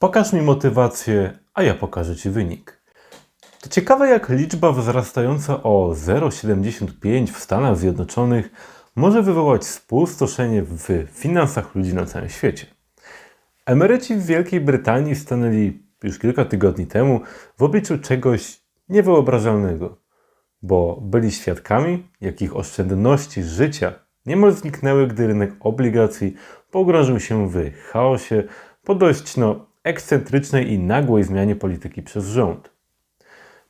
Pokaż mi motywację, a ja pokażę Ci wynik. To ciekawe, jak liczba wzrastająca o 0,75 w Stanach Zjednoczonych może wywołać spustoszenie w finansach ludzi na całym świecie. Emeryci w Wielkiej Brytanii stanęli już kilka tygodni temu w obliczu czegoś niewyobrażalnego, bo byli świadkami, jak ich oszczędności życia niemal zniknęły, gdy rynek obligacji pogrążył się w chaosie po dość no, ekscentrycznej i nagłej zmianie polityki przez rząd.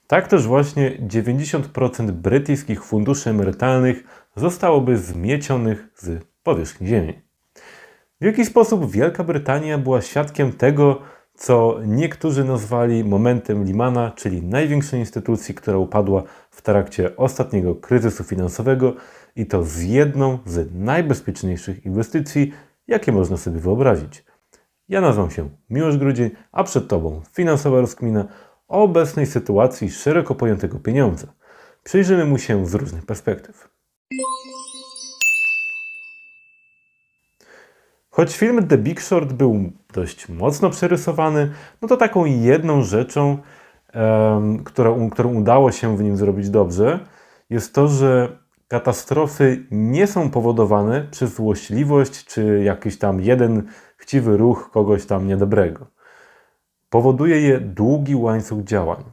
Tak też właśnie 90% brytyjskich funduszy emerytalnych zostałoby zmiecionych z powierzchni Ziemi. W jaki sposób Wielka Brytania była świadkiem tego, co niektórzy nazwali momentem Limana, czyli największej instytucji, która upadła w trakcie ostatniego kryzysu finansowego i to z jedną z najbezpieczniejszych inwestycji, jakie można sobie wyobrazić. Ja nazywam się Miłosz Grudzień, a przed Tobą finansowa rozkmina o obecnej sytuacji szeroko pojętego pieniądza. Przyjrzymy mu się z różnych perspektyw. Choć film The Big Short był dość mocno przerysowany, no to taką jedną rzeczą, em, którą, którą udało się w nim zrobić dobrze, jest to, że katastrofy nie są powodowane przez złośliwość czy jakiś tam jeden chciwy ruch kogoś tam niedobrego. Powoduje je długi łańcuch działań.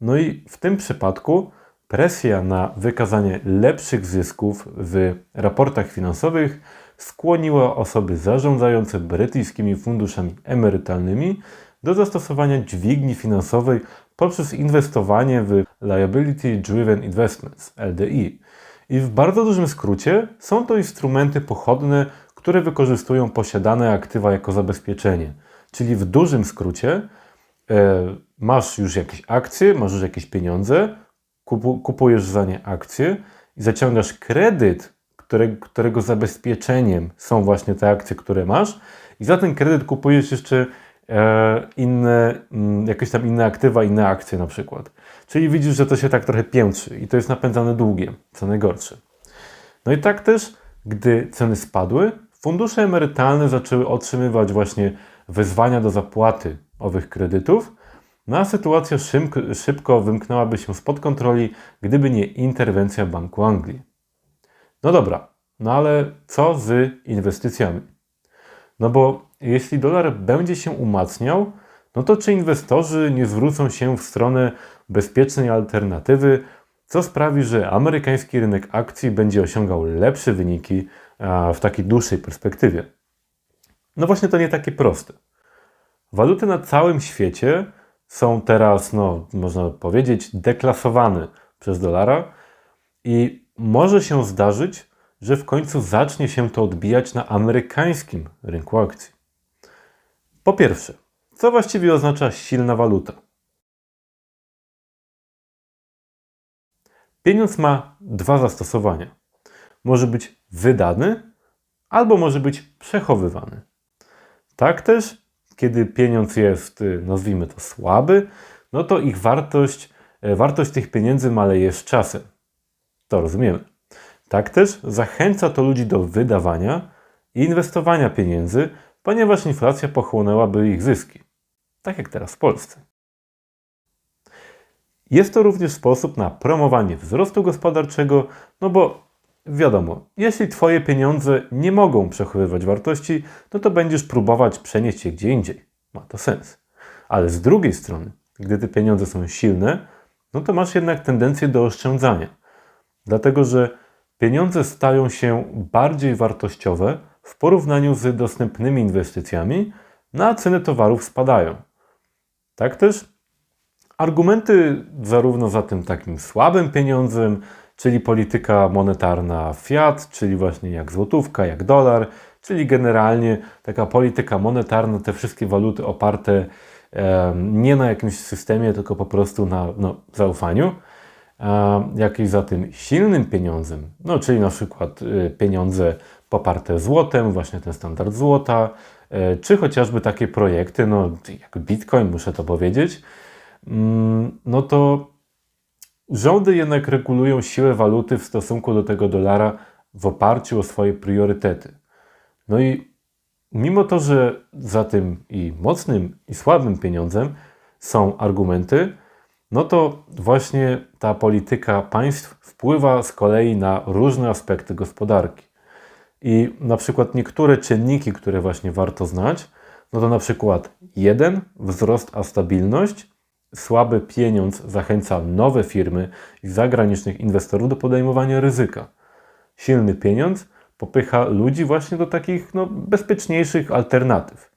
No i w tym przypadku presja na wykazanie lepszych zysków w raportach finansowych skłoniła osoby zarządzające brytyjskimi funduszami emerytalnymi do zastosowania dźwigni finansowej poprzez inwestowanie w Liability Driven Investments LDI. I w bardzo dużym skrócie są to instrumenty pochodne, które wykorzystują posiadane aktywa jako zabezpieczenie. Czyli w dużym skrócie e, masz już jakieś akcje, masz już jakieś pieniądze, kupu, kupujesz za nie akcje i zaciągasz kredyt, które, którego zabezpieczeniem są właśnie te akcje, które masz i za ten kredyt kupujesz jeszcze e, inne, mm, jakieś tam inne aktywa, inne akcje na przykład. Czyli widzisz, że to się tak trochę piętrzy i to jest napędzane długiem, co najgorsze. No i tak też, gdy ceny spadły, fundusze emerytalne zaczęły otrzymywać właśnie wezwania do zapłaty owych kredytów, no a sytuacja szybko, wymknęłaby się spod kontroli, gdyby nie interwencja Banku Anglii. No dobra, no ale co z inwestycjami? No bo jeśli dolar będzie się umacniał, no to czy inwestorzy nie zwrócą się w stronę bezpiecznej alternatywy, co sprawi, że amerykański rynek akcji będzie osiągał lepsze wyniki w takiej dłuższej perspektywie? No właśnie to nie takie proste. Waluty na całym świecie są teraz, no, można powiedzieć, deklasowane przez dolara i może się zdarzyć, że w końcu zacznie się to odbijać na amerykańskim rynku akcji. Po pierwsze, co właściwie oznacza silna waluta? Pieniądz ma dwa zastosowania. Może być wydany albo może być przechowywany. Tak też, kiedy pieniądz jest, y, nazwijmy to, słaby, no to ich wartość, e, wartość tych pieniędzy maleje z czasem. To rozumiemy. Tak też zachęca to ludzi do wydawania i inwestowania pieniędzy, ponieważ inflacja pochłonęłaby ich zyski. Tak jak teraz w Polsce. Jest to również sposób na promowanie wzrostu gospodarczego, no bo wiadomo, jeśli Twoje pieniądze nie mogą przechowywać wartości, no to będziesz próbować przenieść je gdzie indziej. Ma to sens. Ale z drugiej strony, gdy te pieniądze są silne, no to masz jednak tendencję do oszczędzania. Dlatego, że pieniądze stają się bardziej wartościowe w porównaniu z dostępnymi inwestycjami, no a ceny towarów spadają. Tak też argumenty zarówno za tym takim słabym pieniądzem, czyli polityka monetarna fiat, czyli właśnie jak złotówka, jak dolar, czyli generalnie taka polityka monetarna, te wszystkie waluty oparte nie na jakimś systemie, tylko po prostu na no, zaufaniu, e, jak i za tym silnym pieniądzem, no czyli na przykład e, pieniądze poparte złotem, właśnie ten standard złota, e, czy chociażby takie projekty, no jak Bitcoin, muszę to powiedzieć, mm, no to rządy jednak regulują siłę waluty w stosunku do tego dolara w oparciu o swoje priorytety. No i mimo to, że za tym i mocnym, i słabym pieniądzem są argumenty, no to właśnie ta polityka państw wpływa z kolei na różne aspekty gospodarki. I na przykład niektóre czynniki, które właśnie warto znać, no to na przykład jeden, wzrost a stabilność, słaby pieniądz zachęca nowe firmy i zagranicznych inwestorów do podejmowania ryzyka. Silny pieniądz popycha ludzi właśnie do takich no, bezpieczniejszych alternatyw.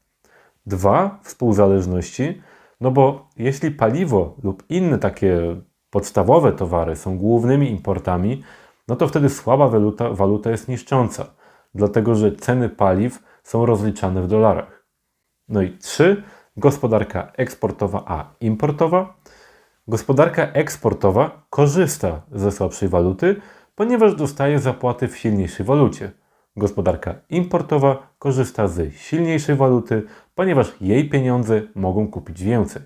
Dwa, współzależności, no bo jeśli paliwo lub inne takie podstawowe towary są głównymi importami, no to wtedy słaba waluta, waluta jest niszcząca, dlatego że ceny paliw są rozliczane w dolarach. No i trzy, gospodarka eksportowa a importowa. Gospodarka eksportowa korzysta ze słabszej waluty, ponieważ dostaje zapłaty w silniejszej walucie. Gospodarka importowa korzysta z silniejszej waluty, ponieważ jej pieniądze mogą kupić więcej.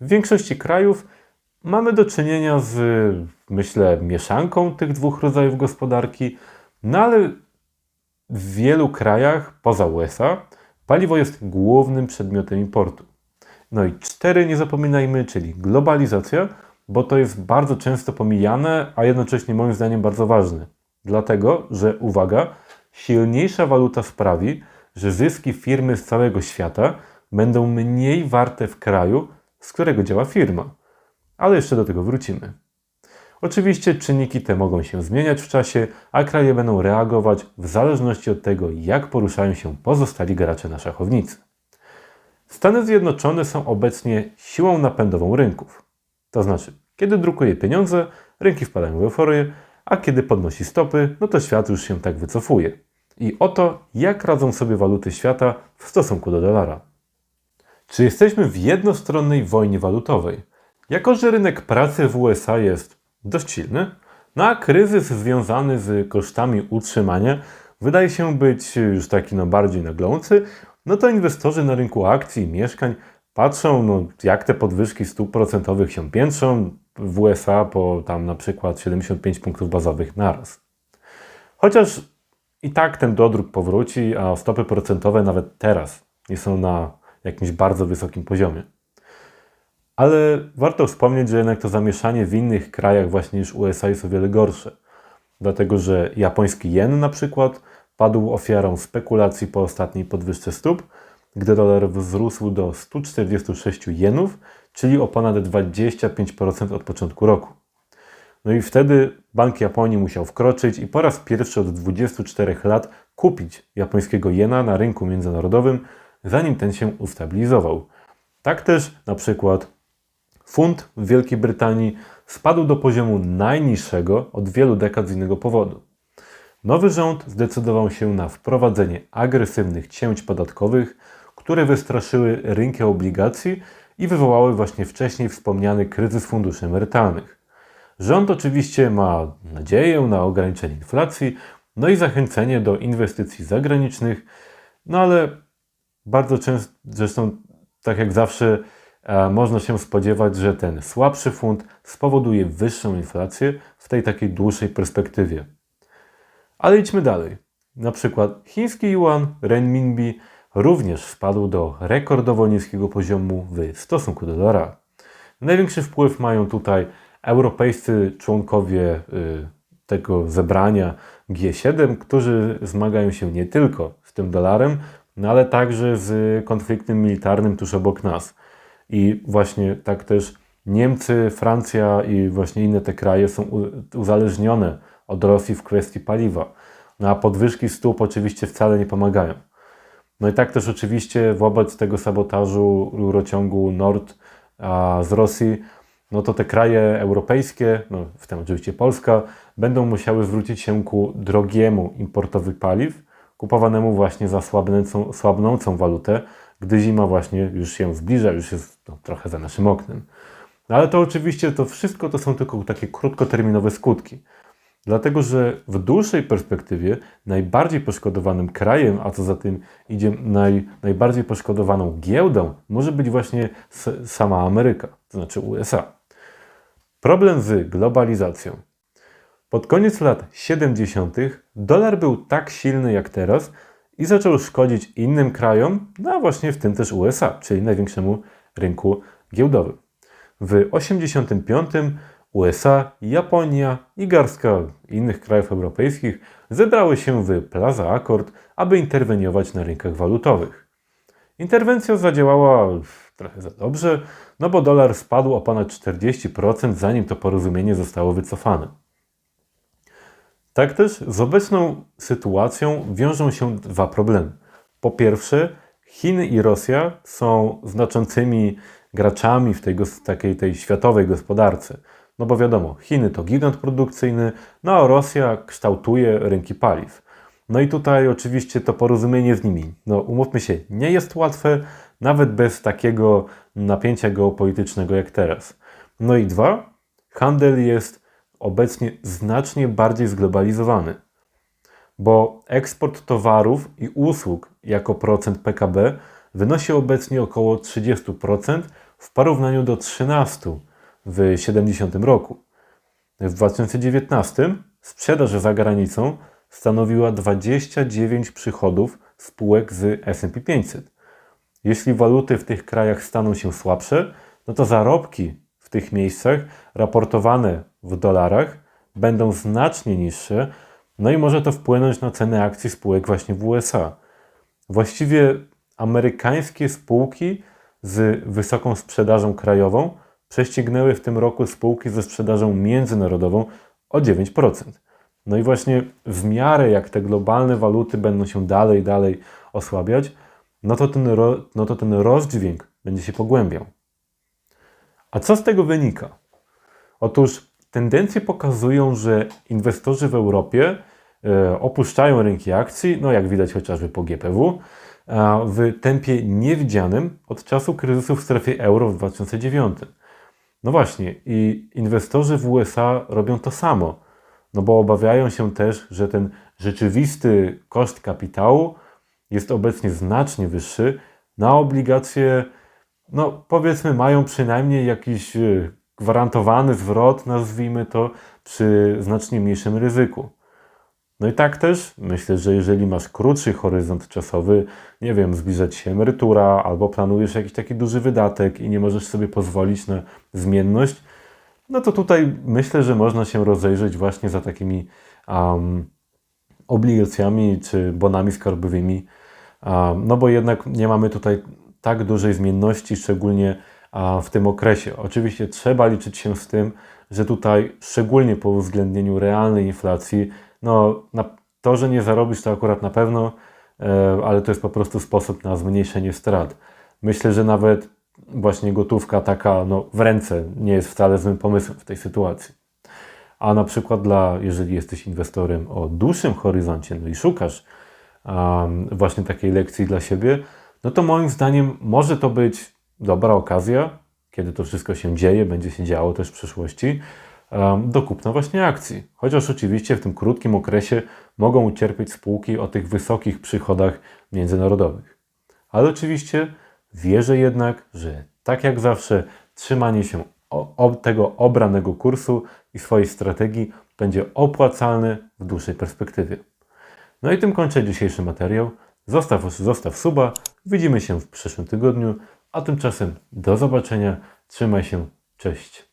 W większości krajów mamy do czynienia z, myślę, mieszanką tych dwóch rodzajów gospodarki, no ale w wielu krajach poza USA paliwo jest głównym przedmiotem importu. No i cztery, nie zapominajmy, czyli globalizacja, bo to jest bardzo często pomijane, a jednocześnie moim zdaniem bardzo ważne. Dlatego, że uwaga, silniejsza waluta sprawi, że zyski firmy z całego świata będą mniej warte w kraju, z którego działa firma. Ale jeszcze do tego wrócimy. Oczywiście czynniki te mogą się zmieniać w czasie, a kraje będą reagować w zależności od tego, jak poruszają się pozostali gracze na szachownicy. Stany Zjednoczone są obecnie siłą napędową rynków. To znaczy, kiedy drukuje pieniądze, rynki wpadają w euforię, a kiedy podnosi stopy, no to świat już się tak wycofuje. I oto, jak radzą sobie waluty świata w stosunku do dolara. Czy jesteśmy w jednostronnej wojnie walutowej? Jako, że rynek pracy w USA jest dość silny, no a kryzys związany z kosztami utrzymania wydaje się być już taki no bardziej naglący, no to inwestorzy na rynku akcji i mieszkań patrzą, no, jak te podwyżki stóp procentowych się piętrzą w USA po tam na przykład 75 punktów bazowych naraz. Chociaż i tak ten dodruk powróci, a stopy procentowe nawet teraz nie są na jakimś bardzo wysokim poziomie. Ale warto wspomnieć, że jednak to zamieszanie w innych krajach właśnie niż USA jest o wiele gorsze. Dlatego, że japoński jen na przykład padł ofiarą spekulacji po ostatniej podwyżce stóp, gdy dolar wzrósł do 146 jenów, czyli o ponad 25% od początku roku. No i wtedy Bank Japonii musiał wkroczyć i po raz pierwszy od 24 lat kupić japońskiego jena na rynku międzynarodowym, zanim ten się ustabilizował. Tak też na przykład funt w Wielkiej Brytanii spadł do poziomu najniższego od wielu dekad z innego powodu. Nowy rząd zdecydował się na wprowadzenie agresywnych cięć podatkowych, które wystraszyły rynki obligacji i wywołały właśnie wcześniej wspomniany kryzys funduszy emerytalnych. Rząd oczywiście ma nadzieję na ograniczenie inflacji, no i zachęcenie do inwestycji zagranicznych, no ale bardzo często, zresztą tak jak zawsze, można się spodziewać, że ten słabszy funt spowoduje wyższą inflację w tej takiej dłuższej perspektywie. Ale idźmy dalej. Na przykład chiński yuan, renminbi również spadł do rekordowo niskiego poziomu w stosunku do dolara. Największy wpływ mają tutaj europejscy członkowie y, tego zebrania G7, którzy zmagają się nie tylko z tym dolarem, no ale także z konfliktem militarnym tuż obok nas. I właśnie tak też Niemcy, Francja i właśnie inne te kraje są uzależnione od Rosji w kwestii paliwa. No a podwyżki stóp oczywiście wcale nie pomagają. No i tak też oczywiście wobec tego sabotażu rurociągu Nord z Rosji, no to te kraje europejskie, no w tym oczywiście Polska, będą musiały zwrócić się ku drogiemu importowi paliw, kupowanemu właśnie za słabnącą, słabnącą walutę, gdy zima właśnie już się zbliża, już jest trochę za naszym oknem. No ale to oczywiście to wszystko to są tylko takie krótkoterminowe skutki. Dlatego, że w dłuższej perspektywie najbardziej poszkodowanym krajem, a co za tym idzie naj, najbardziej poszkodowaną giełdą, może być właśnie sama Ameryka, to znaczy USA. Problem z globalizacją. Pod koniec lat 70. dolar był tak silny jak teraz i zaczął szkodzić innym krajom, no a właśnie w tym też USA, czyli największemu rynku giełdowym. W 85 USA, Japonia i garstka innych krajów europejskich zebrały się w Plaza Accord, aby interweniować na rynkach walutowych. Interwencja zadziałała trochę za dobrze, no bo dolar spadł o ponad 40%, zanim to porozumienie zostało wycofane. Tak też z obecną sytuacją wiążą się dwa problemy. Po pierwsze, Chiny i Rosja są znaczącymi graczami w tej, takiej tej światowej gospodarce. No bo wiadomo, Chiny to gigant produkcyjny, no a Rosja kształtuje rynki paliw. No i tutaj oczywiście to porozumienie z nimi, no umówmy się, nie jest łatwe, nawet bez takiego napięcia geopolitycznego jak teraz. No i dwa, handel jest obecnie znacznie bardziej zglobalizowany, bo eksport towarów i usług jako procent PKB wynosi obecnie około 30% w porównaniu do 13% w 70 roku. W 2019 sprzedaż za granicą stanowiła 29 przychodów spółek z S&P 500. Jeśli waluty w tych krajach staną się słabsze, no to zarobki w tych miejscach raportowane w dolarach będą znacznie niższe, no i może to wpłynąć na ceny akcji spółek właśnie w USA. Właściwie amerykańskie spółki z wysoką sprzedażą krajową prześcignęły w tym roku spółki ze sprzedażą międzynarodową o 9%. No i właśnie w miarę jak te globalne waluty będą się dalej, dalej osłabiać, no to ten, ro, no to ten rozdźwięk będzie się pogłębiał. A co z tego wynika? Otóż tendencje pokazują, że inwestorzy w Europie opuszczają rynki akcji, no jak widać chociażby po GPW, w tempie niewidzianym od czasu kryzysu w strefie euro w 2009. No właśnie, i inwestorzy w USA robią to samo, no bo obawiają się też, że ten rzeczywisty koszt kapitału jest obecnie znacznie wyższy, na obligacje, no powiedzmy, mają przynajmniej jakiś e, gwarantowany zwrot, nazwijmy to, przy znacznie mniejszym ryzyku. No i tak też myślę, że jeżeli masz krótszy horyzont czasowy, nie wiem, zbliża się emerytura, albo planujesz jakiś taki duży wydatek i nie możesz sobie pozwolić na zmienność, no to tutaj myślę, że można się rozejrzeć właśnie za takimi um, obligacjami czy bonami skarbowymi, um, no bo jednak nie mamy tutaj tak dużej zmienności, szczególnie w tym okresie. Oczywiście trzeba liczyć się z tym, że tutaj, szczególnie po uwzględnieniu realnej inflacji, no, to, że nie zarobisz, to akurat na pewno, e, ale to jest po prostu sposób na zmniejszenie strat. Myślę, że nawet właśnie gotówka taka no, w ręce nie jest wcale złym pomysłem w tej sytuacji. A na przykład dla, jeżeli jesteś inwestorem o dłuższym horyzoncie, no i szukasz um, właśnie takiej lekcji dla siebie, no to moim zdaniem może to być dobra okazja, kiedy to wszystko się dzieje, będzie się działo też w przyszłości, do kupna właśnie akcji. Chociaż oczywiście w tym krótkim okresie mogą ucierpieć spółki o tych wysokich przychodach międzynarodowych. Ale oczywiście wierzę jednak, że tak jak zawsze trzymanie się tego obranego kursu i swojej strategii będzie opłacalne w dłuższej perspektywie. No i tym kończę dzisiejszy materiał. Zostaw, zostaw suba, widzimy się w przyszłym tygodniu, a tymczasem do zobaczenia, trzymaj się, cześć.